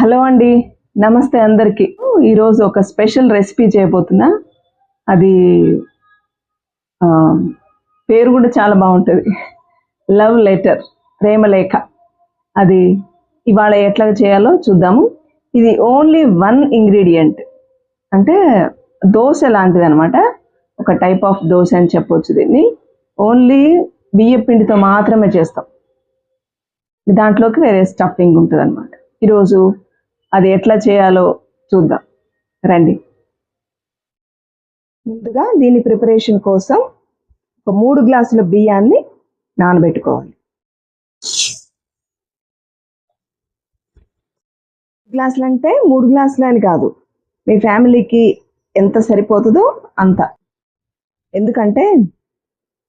Hello అండి నమస్తే అందరికీ. ఈరోజు ఒక స్పెషల్ రెసిపీ చేయబోతున్నా. అది పేరు కూడా చాలా బాగుంటుంది. లవ్ లెటర్ ప్రేమలేఖ అది ఇవాళ ఎట్లా చేయాలో చూద్దాము. ఇది ఓన్లీ వన్ ఇంగ్రీడియంట్. అంటే దోశ లాంటిది అనమాట ఒక టైప్ ఆఫ్ దోశ అని చెప్పొచ్చు దీన్ని. ఓన్లీ బియ్య పిండితో మాత్రమే చేస్తాం. దాంట్లోకి వేరే స్టఫింగ్ ఉంటుంది అనమాట ఈరోజు అది ఎట్లా చేయాలో చూద్దాం. రండి. ముందుగా దీని ప్రిపరేషన్ కోసం ఒక మూడు గ్లాసుల బియ్యాన్ని నానబెట్టుకోవాలి. గ్లాసులు అంటే మూడు గ్లాసులు అని కాదు. మీ ఫ్యామిలీకి ఎంత సరిపోతుందో అంత. ఎందుకంటే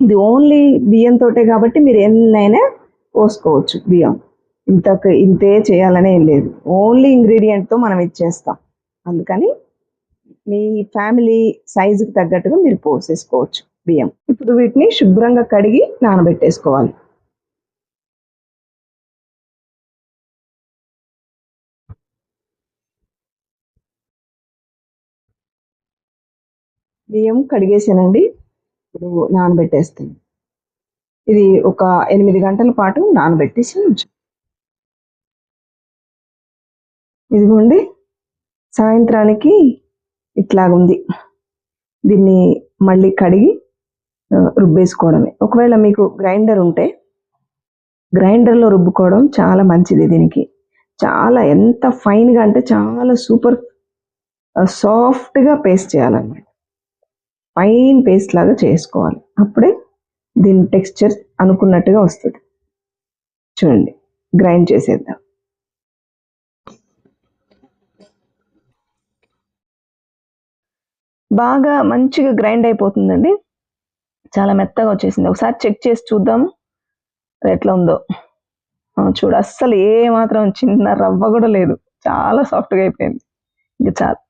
ఇది ఓన్లీ బియ్యంతోటే కాబట్టి మీరు ఎన్నైనా పోసుకోవచ్చు బియ్యం. ఇంతకు ఇంతే చేయాలనే ఏం లేదు. ఓన్లీ ఇంగ్రీడియంట్తో మనం ఇచ్చేస్తాం అందుకని మీ ఫ్యామిలీ సైజుకి తగ్గట్టుగా మీరు పోసేసుకోవచ్చు బియ్యం. ఇప్పుడు వీటిని శుభ్రంగా కడిగి నానబెట్టేసుకోవాలి. బియ్యం కడిగేసానండి. ఇప్పుడు నానబెట్టేస్తాను. ఇది ఒక ఎనిమిది గంటల పాటు నానబెట్టేసి ఉంచు. ఇదిగోండి సాయంత్రానికి ఇట్లాగుంది. దీన్ని మళ్ళీ కడిగి రుబ్బేసుకోవడమే. ఒకవేళ మీకు గ్రైండర్ ఉంటే గ్రైండర్లో రుబ్బుకోవడం చాలా మంచిది దీనికి. చాలా ఎంత ఫైన్గా అంటే చాలా సూపర్ సాఫ్ట్గా పేస్ట్ చేయాలన్నమాట. ఫైన్ పేస్ట్ లాగా చేసుకోవాలి. అప్పుడే దీని టెక్స్చర్ అనుకున్నట్టుగా వస్తుంది. చూడండి గ్రైండ్ చేసేద్దాం. బాగా మంచిగా గ్రైండ్ అయిపోతుందండి. చాలా మెత్తగా వచ్చేసింది. ఒకసారి చెక్ చేసి చూద్దాము అది ఎట్లా ఉందో. చూడు అస్సలు ఏ మాత్రం చిన్న రవ్వ కూడా లేదు. చాలా సాఫ్ట్గా అయిపోయింది. ఇంకా చాలు.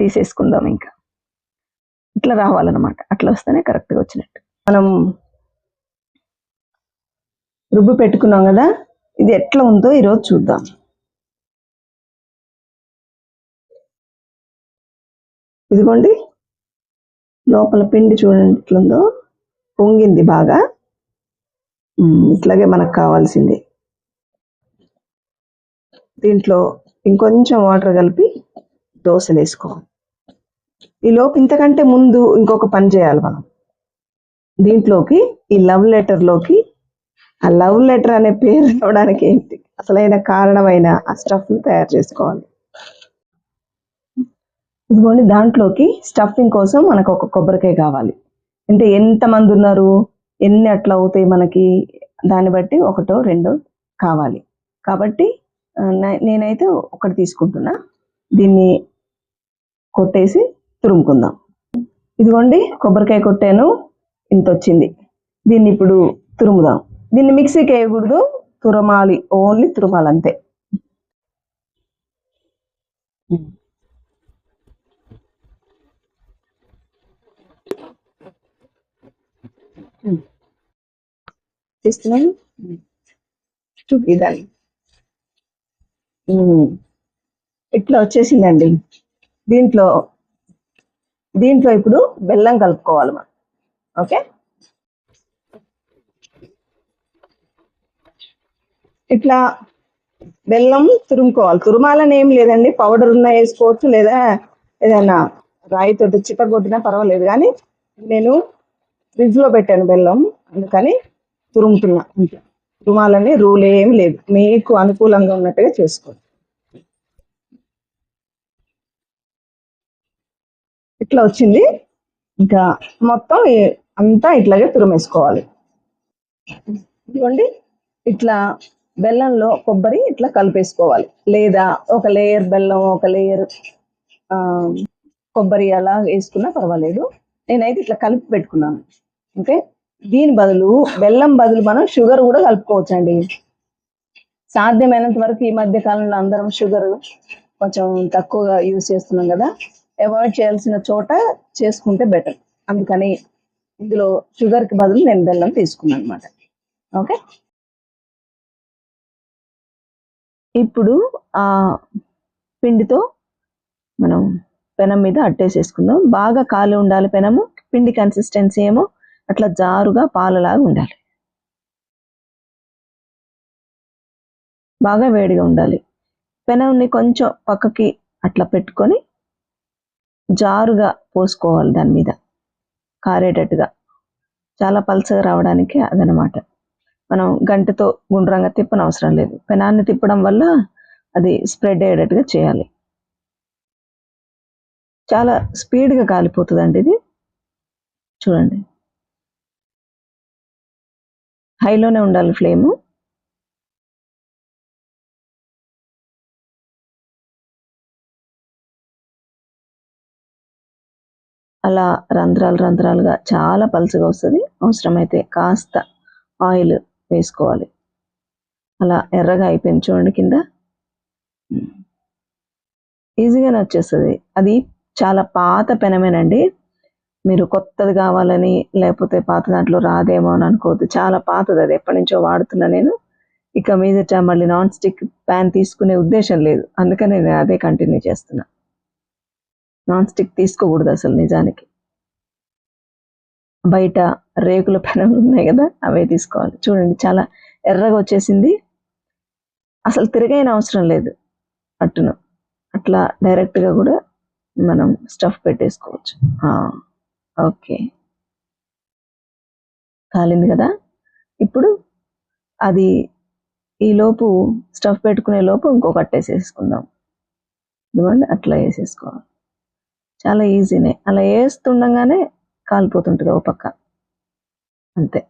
తీసేసుకుందాం ఇంకా. ఇట్లా రావాలన్నమాట. అట్లా వస్తేనే కరెక్ట్గా వచ్చినట్టు. మనం రుబ్బు పెట్టుకున్నాం కదా? ఇది ఎట్లా ఉందో ఈరోజు చూద్దాం. ఇదిగోండి. లోపల పిండి చూడండి ఎట్లుందో. పొంగింది బాగా. ఇట్లాగే మనకు కావాల్సింది. దీంట్లో ఇంకొంచెం వాటర్ కలిపి దోశలు వేసుకోవాలి. ఈ లోపు ఇంతకంటే ముందు ఇంకొక పని చేయాలి మనం. దీంట్లోకి ఈ లవ్ లెటర్లోకి ఆ లవ్ లెటర్ అనే పేరు రావడానికి ఏంటి? అసలైన కారణమైన ఆ స్టఫ్ని తయారు చేసుకోవాలి. ఇదిగోండి దాంట్లోకి స్టఫింగ్ కోసం మనకు ఒక కొబ్బరికాయ కావాలి. అంటే ఎంతమంది ఉన్నారు? ఎన్ని అట్లా అవుతాయి మనకి? దాన్ని బట్టి ఒకటో రెండో కావాలి. కాబట్టి నేనైతే ఒకటి తీసుకుంటున్నా. దీన్ని కొట్టేసి తురుముకుందాం. ఇదిగోండి కొబ్బరికాయ కొట్టాను. ఇంత వచ్చింది దీన్ని ఇప్పుడు తురుముదాం. దీన్ని మిక్సీకి వేయకూడదు. తురమాలి. ఓన్లీ తురమాలి అంతే తీస్తున్నాను చూపిదాన్ని ఇట్లా వచ్చేసిందండి? దీంట్లో దీంట్లో ఇప్పుడు బెల్లం కలుపుకోవాలి మనం. ఓకే? ఇట్లా బెల్లం తురుముకోవాలి. తురుమాలని ఏం లేదండి. పౌడర్ ఉన్నా వేసుకోవచ్చు లేదా ఏదైనా రాయితోటి చిట్టగొట్టినా పర్వాలేదు. కానీ నేను ఫ్రిడ్జ్లో పెట్టాను బెల్లం అందుకని తురుముతున్నా. అంతే. తురుమాలని రూల్ ఏం లేదు. మీకు అనుకూలంగా ఉన్నట్టుగా చేసుకోండి ఇట్లా వచ్చింది. ఇంకా మొత్తం అంతా ఇట్లాగే తురిమేసుకోవాలి. ఇదిగోండి. ఇట్లా బెల్లంలో కొబ్బరి ఇట్లా కలిపేసుకోవాలి. లేదా ఒక లేయర్ బెల్లం ఒక లేయర్ కొబ్బరి అలా వేసుకున్నా పర్వాలేదు. నేనైతే ఇట్లా కలిపి పెట్టుకున్నాను. ఓకే? దీని బదులు బెల్లం బదులు మనం షుగర్ కూడా కలుపుకోవచ్చు అండి సాధ్యమైనంత వరకు ఈ మధ్య కాలంలో అందరం షుగర్ కొంచెం తక్కువగా యూజ్ చేస్తున్నాం కదా. అవాయిడ్ చేయాల్సిన చోట చేసుకుంటే బెటర్. అందుకని ఇందులో షుగర్కి బదులు నేను బెల్లం తీసుకున్నాను అనమాట ఓకే? ఇప్పుడు ఆ పిండితో మనం పెనం మీద అట్టేసేసుకుందాం. బాగా కాలి ఉండాలి పెనము పిండి కన్సిస్టెన్సీ ఏమో అట్లా జారుగా పాలలాగా ఉండాలి. బాగా వేడిగా ఉండాలి. పెనంని కొంచెం పక్కకి అట్లా పెట్టుకొని జారుగా పోసుకోవాలి దాని మీద. కారేటట్టుగా. చాలా పలసగా రావడానికి అదనమాట. మనం గంటతో గుండ్రంగా తిప్పని అవసరం లేదు. పెనాన్ని తిప్పడం వల్ల అది స్ప్రెడ్ అయ్యేటట్టుగా చేయాలి. చాలా స్పీడ్గా కాలిపోతుందండి ఇది. చూడండి. హైలోనే ఉండాలి ఫ్లేము అలా రంధ్రాలు రంధ్రాలుగా చాలా పలుచగా వస్తుంది. అవసరమైతే కాస్త ఆయిల్ వేసుకోవాలి. అలా ఎర్రగా అయిపోయింది చూడండి కింద. Hmm. ఈజీగానే వచ్చేస్తుంది. అది చాలా పాత పెనమేనండి. మీరు కొత్తది కావాలని లేకపోతే పాత దాంట్లో రాదేమో అని అనుకోవద్దు. చాలా పాతది అది. ఎప్పటి నుంచో వాడుతున్నా నేను. ఇక మీదట మళ్ళీ నాన్ స్టిక్ ప్యాన్ తీసుకునే ఉద్దేశం లేదు. అందుకని నేను అదే కంటిన్యూ చేస్తున్నా. నాన్ స్టిక్ తీసుకోకూడదు అసలు నిజానికి. బయట రేకుల పెనం ఉన్నాయి కదా అవే తీసుకోవాలి. చూడండి చాలా ఎర్రగా వచ్చేసింది. అసలు తిరగైన అవసరం లేదు. అట్టును. అట్లా డైరెక్ట్గా కూడా మనం స్టఫ్ పెట్టేసుకోవచ్చు. ఓకే. కాలింది కదా? ఇప్పుడు అది ఈ లోపు స్టఫ్ పెట్టుకునే లోపు ఇంకొకటి వేసేసుకుందాం. ఇదిగోండి అట్లా వేసేసుకోవాలి. చాలా ఈజీనే అలా వేస్తుండగానే కాలిపోతుంటుంది ఒక పక్క. అంతే.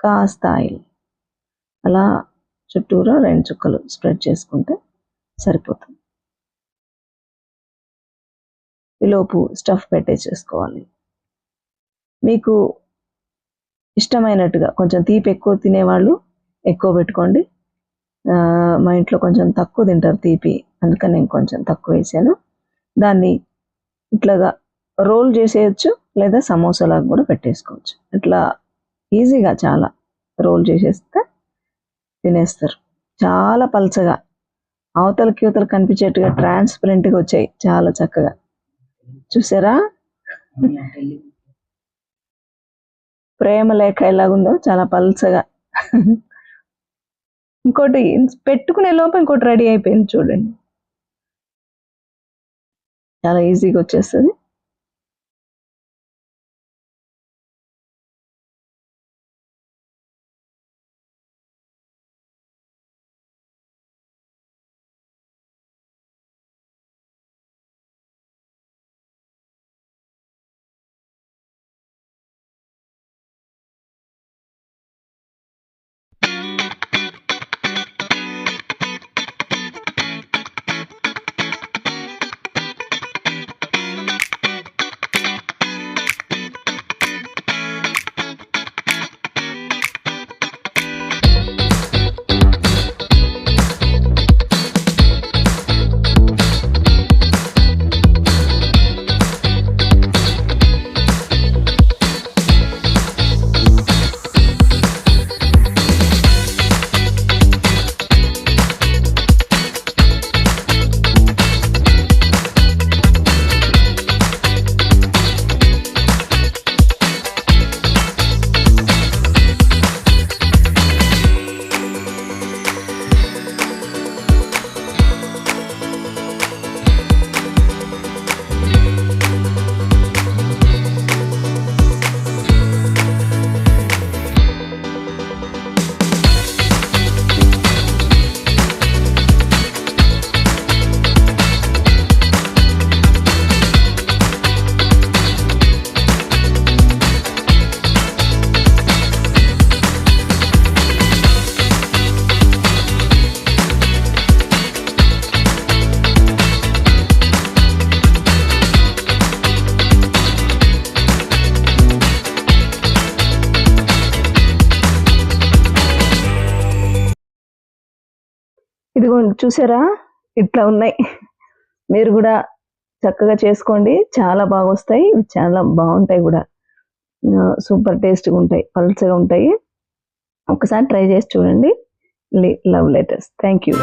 కాస్త ఆయిల్. అలా చుట్టూరా రెండు చుక్కలు స్ప్రెడ్ చేసుకుంటే సరిపోతుంది. ఈలోపు స్టఫ్ పెట్టేసేసుకోవాలి మీకు ఇష్టమైనట్టుగా కొంచెం తీపి ఎక్కువ తినేవాళ్ళు ఎక్కువ పెట్టుకోండి. మా ఇంట్లో కొంచెం తక్కువ తింటారు తీపి అందుకని నేను కొంచెం తక్కువ వేసాను. దాన్ని ఇట్లాగా రోల్ చేసేయచ్చు లేదా సమోసాలాగా కూడా పెట్టేసుకోవచ్చు. ఇట్లా ఈజీగా చాలా రోల్ చేసేస్తే తినేస్తారు. చాలా పలచగా. అవతలకి యువతలు కనిపించేట్టుగా ట్రాన్స్పరెంట్గా వచ్చాయి. చాలా చక్కగా. చూసారా? ప్రేమ లేఖ ఎలాగుందో చాలా పల్చగా. ఇంకోటి పెట్టుకునే లోపు ఇంకోటి రెడీ అయిపోయింది చూడండి. చాలా ఈజీగా వచ్చేస్తుంది. ఇదిగోండి చూసారా? ఇట్లా ఉన్నాయి. మీరు కూడా చక్కగా చేసుకోండి. చాలా బాగా వస్తాయి చాలా బాగుంటాయి కూడా. సూపర్ టేస్ట్గా ఉంటాయి. పల్చగా ఉంటాయి. ఒకసారి ట్రై చేసి చూడండి. Love letters. Thank you.